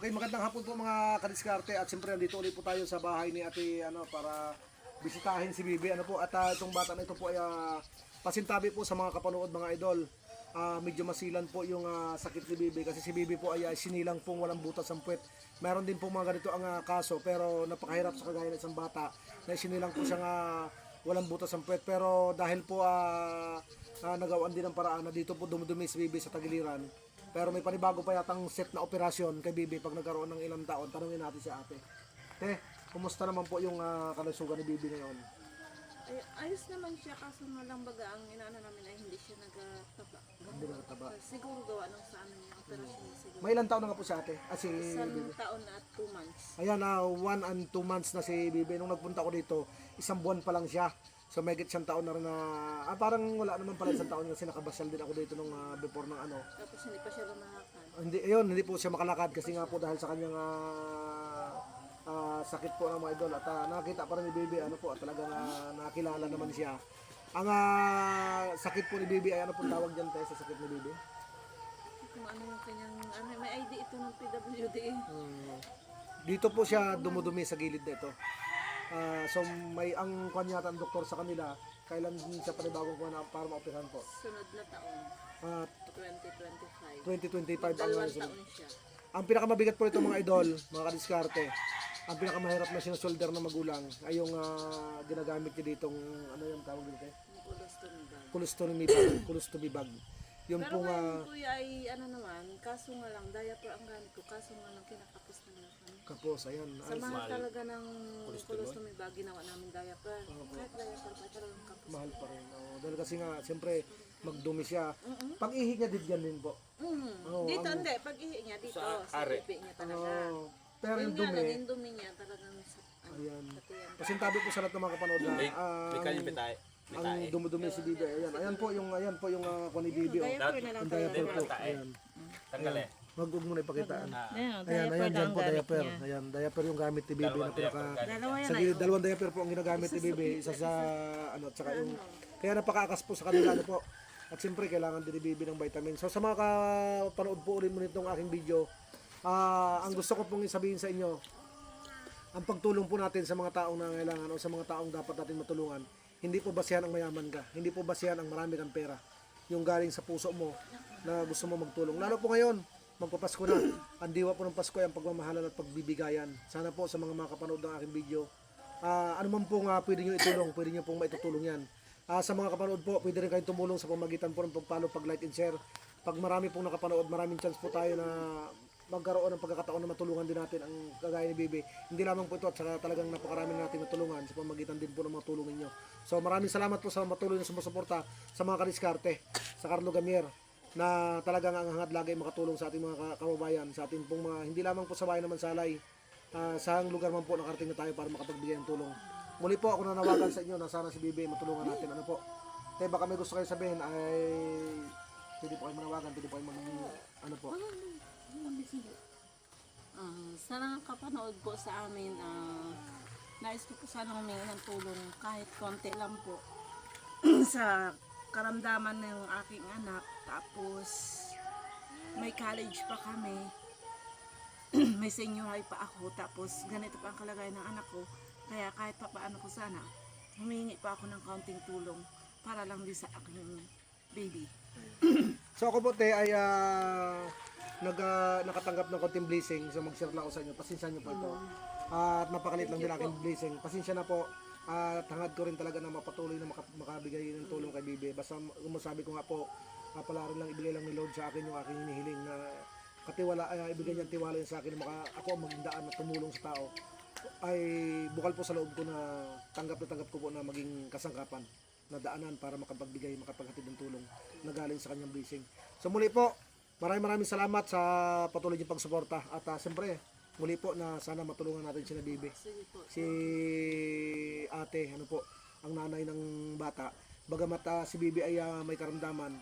Okay, magandang hapon po mga kadiskarte at siyempre nandito ulit po tayo sa bahay ni Ate ano para bisitahin si Bibi ano po at ah, itong bata na ito po ay ah, pasintabi po sa mga kapanood mga idol. Ah, medyo masilan po yung ah, sakit ni Bibi kasi si Bibi po ay ah, sinilang pong walang butas ang puwet. Meron din po mga ganito ang ah, kaso pero napakahirap sa kagaya ng isang bata na sinilang po siyang ah, walang butas ang puwet pero dahil po ah ah, nagawaan din ng paraan na dito po dumudumi si Bibi sa tagiliran pero may panibago pa yatang set na operasyon kay Bibi pag nagkaroon ng ilang taon. Tanungin natin si ate. Te, kumusta naman po yung uh, kalusugan ni Bibi ngayon? Ay, ayos naman siya kaso nga lang baga ang inaano namin ay hindi siya nagtaba. Hindi na nataba. Siguro gawa nung sa ano niya, operasyon niya siguro. May ilang taon na nga po si ate? Ah, si Isang Bibi. taon na at two months. Ayan, na one and two months na si Bibi. Nung nagpunta ko dito, isang buwan pa lang siya. So may siyang taon na rin na, ah, parang wala naman pala isang taon kasi nakabasyal din ako dito nung ah, before ng ano. Tapos hindi pa siya lumahakan. Hindi, ayun, hindi po siya makalakad kasi nga po dahil sa kanyang ah, ah, sakit po ng mga idol at ah, nakita pa rin ni Bibi ano po at talagang ah, nakilala naman siya. Ang ah, sakit po ni Bibi ay ano po tawag diyan tayo sa sakit ni Bibi? Kung ano yung kanyang, ano, may ID ito ng PWD. Hmm. Dito po siya dumudumi sa gilid nito. Ah, so may ang kanya ang doktor sa kanila kailan din siya panibagong kuha na para maoperahan po. Sunod na taon, Ah, 2025. 2025 ang sunod. siya. Ang pinakamabigat po nito mga idol, mga kadiskarte, ang pinakamahirap na sinusolder ng magulang ay yung ah, ginagamit niya ditong, ano yung tawag dito? colostomy bag. Colostomy bag. Yung Pero pong, ngayon ah, kuya ay ano naman, kaso nga lang, diaper ang gamit ko, kaso nga lang kinakapos na lang kami. kapos, ayan. Sa Ay, mahal talaga ng colostomy bag, ginawa namin diaper. Kahit diaper pa, talagang kapos. mahal pa rin. Oo, dahil kasi nga, siyempre, magdumi siya. Pag ihi niya, didyan din po. Mm. Oo, dito, ano? hindi. Pag ihi niya, dito, sa, ipi niya talaga. Oo. pero yung Yung nga lang, dumi, yung dumi niya talagang sa, ano, ayan. pati yan. Pasintabi po sa lahat ng mga kapanood na, ah, May kanyang bitay. Ang dumudumi si Bibi. Ayan, ayan po yung, ayan po yung uh, ni Bibi. Oh. Diaper na lang Yung talaga. diaper po. Ayan. Tanggal eh. Wag huwag mo na ipakitaan. Ayan, Ayan, ayan dyan po diaper. Ayan, diaper yung gamit ni Bibi na pinaka... Sa gilid, dalawang diaper po ang ginagamit ni Bibi. Isa sa, ano, at saka yung... Kaya napakaakas po sa kanila ano po. At siyempre, kailangan din ni Bibi ng vitamin. So, sa mga kapanood po ulit mo nitong aking video, ah ang gusto ko pong isabihin sa inyo, ang pagtulong po natin sa mga taong nangailangan o sa mga taong dapat natin matulungan, hindi po basihan ang mayaman ka, hindi po basihan ang marami kang pera. Yung galing sa puso mo na gusto mo magtulong. Lalo po ngayon, magpapasko na. Ang diwa po ng Pasko ay ang pagmamahalan at pagbibigayan. Sana po sa mga mga kapanood ng aking video, ah ano man pong ah, pwede nyo itulong, pwede nyo pong maitutulong yan. Ah, sa mga kapanood po, pwede rin kayong tumulong sa pamagitan po ng pag-follow, pag-like and share. Pag marami pong nakapanood, maraming chance po tayo na magkaroon ng pagkakataon na matulungan din natin ang kagaya ni Bibi. Hindi lamang po ito at saka talagang napakarami na natin matulungan sa pamagitan din po ng mga tulong ninyo. So maraming salamat po sa matuloy na sumusuporta sa mga kadiskarte, sa Carlo Gamier na talagang ang hangad lagi makatulong sa ating mga ka- kababayan, sa ating pong mga, hindi lamang po sa bayan naman salay, ah, sa lugar man po nakarating na tayo para makapagbigay ng tulong. Muli po ako nanawagan sa inyo na sana si Bibi matulungan natin. Ano po? Kaya baka may gusto kayo sabihin ay pwede po kayo manawagan, pwede po kayo mag ano po. Ah, sa nakakapanood po sa amin, ah, nais ko po sana humingi ng tulong kahit konti lang po sa karamdaman ng aking anak. Tapos, may college pa kami. may senior high pa ako. Tapos, ganito pa ang kalagayan ng anak ko. Kaya kahit pa paano ko sana, humingi pa ako ng kaunting tulong para lang din sa aking baby. So ako po te ay ah, nag, ah, nakatanggap ng konting blessing. So mag-share lang ako sa inyo. Pasensya niyo po ito. At napakalit lang din aking blessing. Pasensya na po. At hangad ko rin talaga na mapatuloy na maka- makabigay ng tulong kay Bibi. Basta masabi ko nga po, uh, pala rin lang ibigay lang ni Lord sa akin yung aking hinihiling na katiwala, ay ibigay niya tiwala niya sa akin na maka, ako ang maging daan na tumulong sa tao ay bukal po sa loob ko na tanggap na tanggap ko po na maging kasangkapan na daanan para makapagbigay, makapaghatid ng tulong na galing sa kanyang blessing. So muli po, maraming maraming salamat sa patuloy niyong pagsuporta at uh, siyempre muli po na sana matulungan natin si Bibi. Si ate, ano po, ang nanay ng bata. Bagamat ah, si Bibi ay ah, may karamdaman,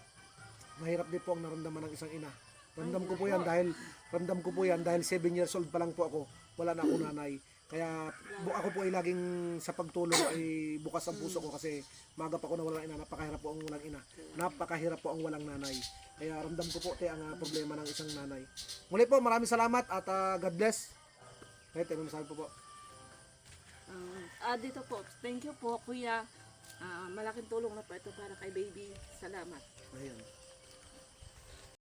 mahirap din po ang naramdaman ng isang ina. Ramdam ko po yan dahil ramdam ko po yan dahil 7 years old pa lang po ako. Wala na akong nanay. Kaya bu- ako po ay laging sa pagtulong ay bukas ang puso ko kasi maga pa ako na walang ina, napakahirap po ang walang ina. Napakahirap po ang walang nanay. Kaya ramdam ko po te ang ah, problema ng isang nanay. Muli po, maraming salamat at ah, God bless. Kahit ano masabi po po. Ah, ah, dito po, thank you po kuya. Ah, malaking tulong na po ito para kay baby. Salamat. Ayan.